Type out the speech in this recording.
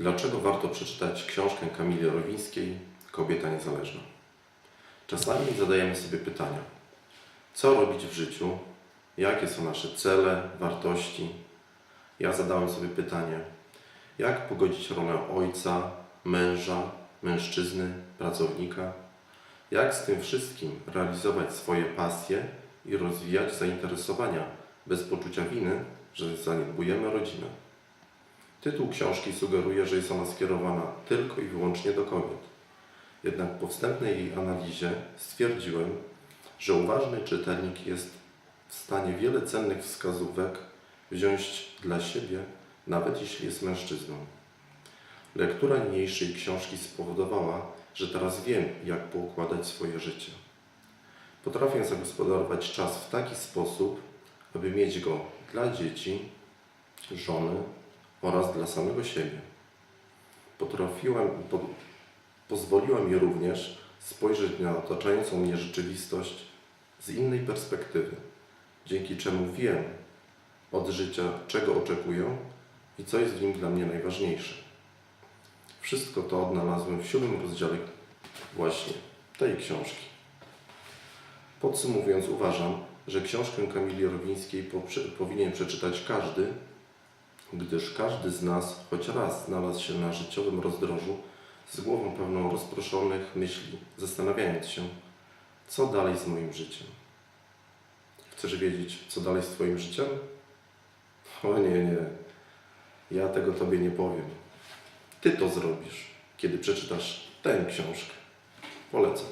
Dlaczego warto przeczytać książkę Kamili Rowińskiej Kobieta niezależna? Czasami zadajemy sobie pytania: co robić w życiu? Jakie są nasze cele, wartości? Ja zadałem sobie pytanie: jak pogodzić rolę ojca, męża, mężczyzny, pracownika? Jak z tym wszystkim realizować swoje pasje i rozwijać zainteresowania bez poczucia winy, że zaniedbujemy rodzinę? Tytuł książki sugeruje, że jest ona skierowana tylko i wyłącznie do kobiet. Jednak po wstępnej jej analizie stwierdziłem, że uważny czytelnik jest w stanie wiele cennych wskazówek wziąć dla siebie, nawet jeśli jest mężczyzną. Lektura niniejszej książki spowodowała, że teraz wiem, jak poukładać swoje życie. Potrafię zagospodarować czas w taki sposób, aby mieć go dla dzieci, żony oraz dla samego siebie. Potrafiłem, po, pozwoliłem mi również spojrzeć na otaczającą mnie rzeczywistość z innej perspektywy, dzięki czemu wiem od życia, czego oczekuję i co jest w nim dla mnie najważniejsze. Wszystko to odnalazłem w siódmym rozdziale właśnie tej książki. Podsumowując, uważam, że książkę Kamili Rowińskiej powinien przeczytać każdy, gdyż każdy z nas choć raz znalazł się na życiowym rozdrożu z głową pełną rozproszonych myśli, zastanawiając się, co dalej z moim życiem. Chcesz wiedzieć, co dalej z Twoim życiem? O nie, nie. Ja tego Tobie nie powiem. Ty to zrobisz, kiedy przeczytasz tę książkę. Polecam.